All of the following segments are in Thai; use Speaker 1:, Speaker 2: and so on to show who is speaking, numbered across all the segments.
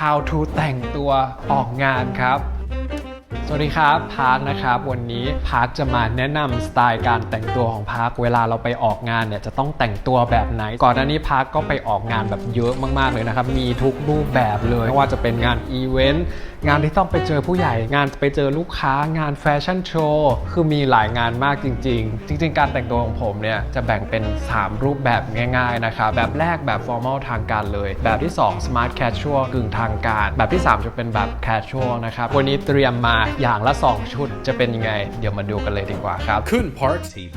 Speaker 1: how to แต่งตัวออกงานครับ สวัสดีครับพาร์คนะครับวันนี้พาร์คจะมาแนะนำสไตล์การแต่งตัวของพาร์คเวลาเราไปออกงานเนี่ยจะต้องแต่งตัวแบบไหน ก่อนหน้านี้พาร์คก็ไปออกงานแบบเยอะมากๆเลยนะครับมีทุกรูปแบบเลยไม่ว่าจะเป็นงานอีเวนต์งานที่ต้องไปเจอผู้ใหญ่ งานไปเจอลูกค้างานแฟชั่นโชว์คือมีหลายงานมากจริง ๆ จริง ๆ การแต่งตัวของผมเนี่ยจะแบ่งเป็น 3 รูปแบบง่ายๆนะครับแบบแรกแบบ formal ทางการเลย แบบที่ 2 smart casual กึ่งทางการ แบบที่ 3 จะเป็นแบบ casual นะครับวันนี้เตรียมมาอย่างละ 2 ชุดจะเป็นยังไง เดี๋ยวมาดูกันเลยดีกว่าครับ
Speaker 2: Kun Park TV.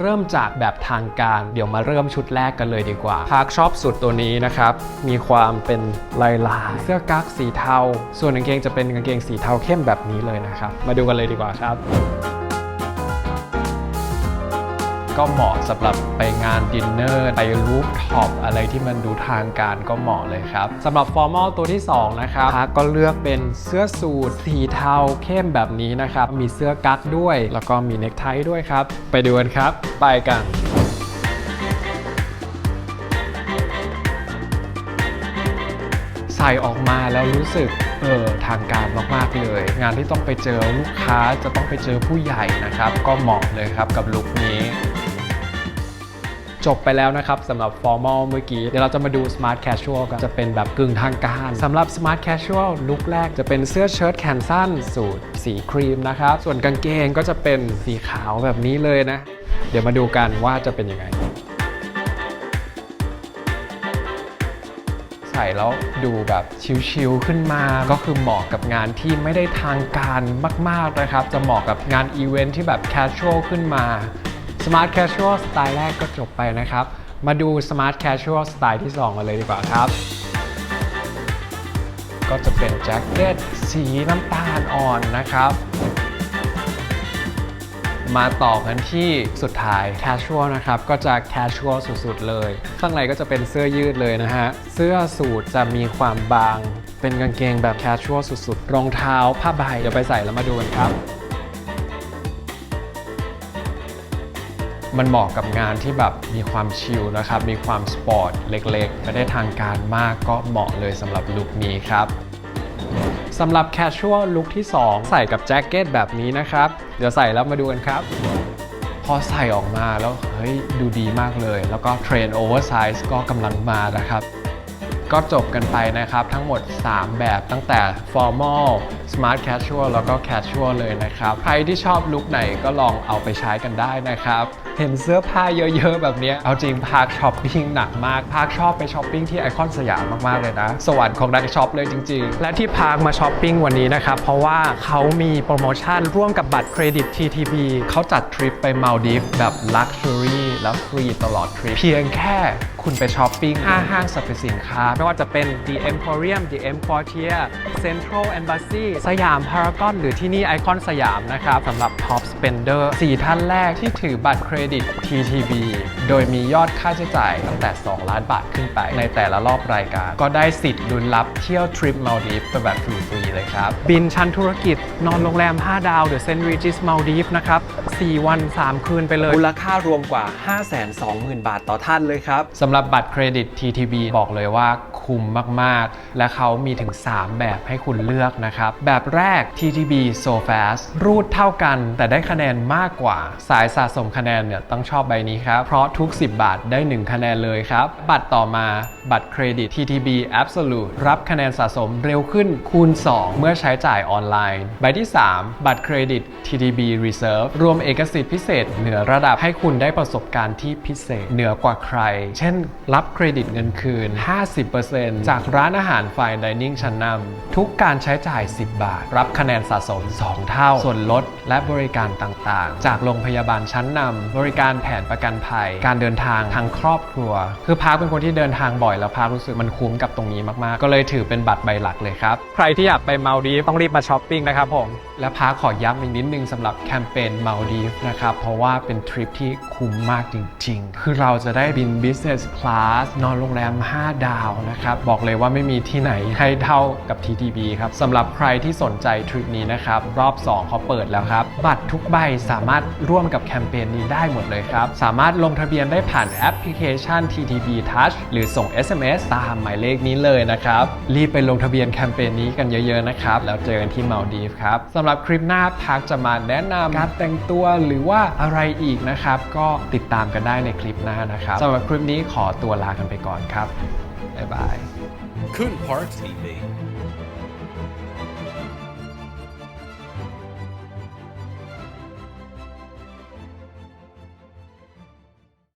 Speaker 1: เริ่มจากแบบทางการเดี๋ยวมาเริ่มชุดแรกกันเลยดีกว่าพาร์คชอบสุดตัวนี้นะครับ มีความเป็นลายลายๆเสื้อกั๊กสีเทา ส่วนกางเกงจะเป็นกางเกงสีเทาเข้มแบบนี้เลยนะครับ มาดูกันเลยดีกว่าครับ ก็เหมาะสำหรับไปงานดินเนอร์ไปรูฟท็อปอะไรที่มันดูทางการก็เหมาะเลยครับสำหรับฟอร์มอลตัวที่ 2 นะครับพาก็เลือกเป็นเสื้อสูทสีเทาเข้มแบบนี้นะครับ มีเสื้อกั๊กด้วย แล้วก็มีเนคไทด้วยครับ ไปดูกันครับ ไปกันใส่ออกมาแล้วรู้สึกเออทางการมาก ๆ เลย งานที่ต้องไปเจอลูกค้าจะต้องไปเจอผู้ใหญ่นะครับ ก็เหมาะเลยครับกับลุคนี้ จบไปแล้วนะครับสำหรับ formal เมื่อกี้ เดี๋ยวเราจะมาดู smart casual กัน จะเป็นแบบกึ่งทางการสำหรับ smart casual ลุคแรกจะเป็นเสื้อเชิ้ตแขนสั้น สูทสีครีมนะครับ ส่วนกางเกงก็จะเป็นสีขาวแบบนี้เลยนะ เดี๋ยวมาดูกันว่าจะเป็นยังไง ใส่แล้วดูแบบชิลๆขึ้นมา ก็คือเหมาะกับงานที่ไม่ได้ทางการมากๆนะครับ จะเหมาะกับงานอีเวนท์ที่แบบ casual ขึ้นมา smart casual สไตล์แรกก็จบไปนะครับ มาดู smart casual สไตล์ที่ 2 กันเลยดีกว่าครับ ก็จะเป็นแจ็คเก็ตสีน้ำตาลอ่อนนะครับ มาต่อกันที่สุดท้าย casual นะครับ ก็จะ casual สุดๆเลย ข้างในก็จะเป็นเสื้อยืดเลยนะฮะ เสื้อสูทจะมีความบาง เป็นกางเกงแบบ casual สุดๆ รองเท้าผ้าใบเดี๋ยวไปใส่แล้วมาดูกันครับ มันเหมาะกับงานที่แบบมีความชิลนะครับ มีความสปอร์ตเล็กๆ ไม่ได้ทางการมากก็เหมาะเลยสำหรับลุคนี้ครับสำหรับ casual ลุคที่ 2 ใส่กับแจ็คเก็ตแบบนี้นะครับ เดี๋ยวใส่แล้วมาดูกันครับ พอใส่ออกมาแล้วเฮ้ยดูดีมากเลย แล้วก็เทรนโอเวอร์ไซส์ก็กำลังมานะครับ ก็จบกันไปนะครับทั้งหมด 3 แบบตั้งแต่ formal smart casual แล้วก็ casual เลยนะครับ ใครที่ชอบลุคไหนก็ลองเอาไปใช้กันได้นะครับ เห็นเสื้อผ้าเยอะๆ แบบนี้ เอาจริงพาร์คช้อปปิ้งหนักมาก พาร์คชอบไปช้อปปิ้งที่ไอคอนสยามมากๆเลยนะ สวรรค์ของนักช็อปเลยจริง ๆ และที่พาร์คมาช้อปปิ้งวันนี้นะครับ เพราะว่าเขามีโปรโมชั่นร่วมกับบัตรเครดิต TTB เขาจัดทริปไปมาลดีฟแบบ Luxury แล้วฟรีตลอดทริปเพียงแค่คุณไปช้อปปิ้ง5ห้างสรรพสินค้า ไม่ว่าจะเป็น The Emporium The Emporium Central Embassy สยามพารากอนหรือที่นี่ไอคอนสยามนะครับสำหรับ Top Spender 4 ท่านแรกที่ถือบัตรเครดิต TTB โดยมียอดค่าใช้จ่ายตั้งแต่ 2 ล้านบาทขึ้นไป ในแต่ละรอบรายการ ก็ได้สิทธิ์ลุ้นรับเที่ยวทริปมาลดีฟไปแบบฟรีๆเลยครับ บินชั้นธุรกิจนอนโรงแรม 5 ดาว The St. Regis Maldives นะครับ 4 วัน 3 คืนไปเลยมูลค่ารวมกว่า 520,000 บาทต่อท่านเลยครับสำหรับบัตรเครดิต TTB บอกเลยว่า คุ้มมากๆ และเขามีถึง 3 แบบให้คุณเลือกนะครับ แบบแรก TTB So Fast รูดเท่ากัน แต่ได้คะแนนมากกว่า สายสะสมคะแนนเนี่ยต้องชอบใบนี้ครับ เพราะทุก 10 บาทได้ 1 คะแนนเลยครับ บัตรต่อมาบัตรเครดิต TTB Absolute รับคะแนนสะสมเร็วขึ้นคูณ 2 เมื่อใช้จ่ายออนไลน์ ใบที่ 3 บัตรเครดิต TTB Reserve รวมเอกสิทธิพิเศษ เหนือระดับให้คุณได้ประสบการณ์ที่พิเศษเหนือกว่าใคร เช่น รับเครดิตเงินคืน 50%จากร้านอาหารไฟน์ดิเนิ่งชั้นนำทุกการใช้จ่าย 10 บาท รับคะแนนสะสม 2 เท่า ส่วนลดและบริการต่างๆ จากโรงพยาบาลชั้นนำบริการแผนประกันภัย การเดินทางทางครอบครัว คือพาร์คเป็นคนที่เดินทางบ่อยแล้วพาร์ครู้สึกมันคุ้มกับตรงนี้มากๆ ก็เลยถือเป็นบัตรใบหลักเลยครับ ใครที่อยากไปมาดีต้องรีบมาช้อปปิ้งนะครับผมและพาร์คขอย้ำอีกนิดนึงสำหรับแคมเปญมาดีนะครับเพราะว่าเป็นทริปที่คุ้มมากจริง ๆ คือเราจะได้บิน business class นอนโรงแรม 5 ดาวนะครับบอกเลยว่าไม่มีที่ไหนให้เท่ากับ TTB ครับสำหรับใครที่สนใจทริปนี้นะครับ รอบ 2 เขาเปิดแล้วครับ บัตรทุกใบสามารถร่วมกับแคมเปญนี้ได้หมดเลยครับ สามารถลงทะเบียนได้ผ่านแอปพลิเคชัน TTB Touch หรือส่ง SMS ตามหมายเลขนี้เลยนะครับ รีบไปลงทะเบียนแคมเปญนี้กันเยอะๆนะครับ แล้วเจอกันที่มาลดีฟครับสำหรับคลิปหน้าพักจะมาแนะนำการแต่งตัวหรือว่าอะไรอีกนะครับ ก็ติดตามกันได้ในคลิปหน้านะครับสำหรับคลิปนี้ขอตัวลากันไปก่อนครับ บ๊ายบา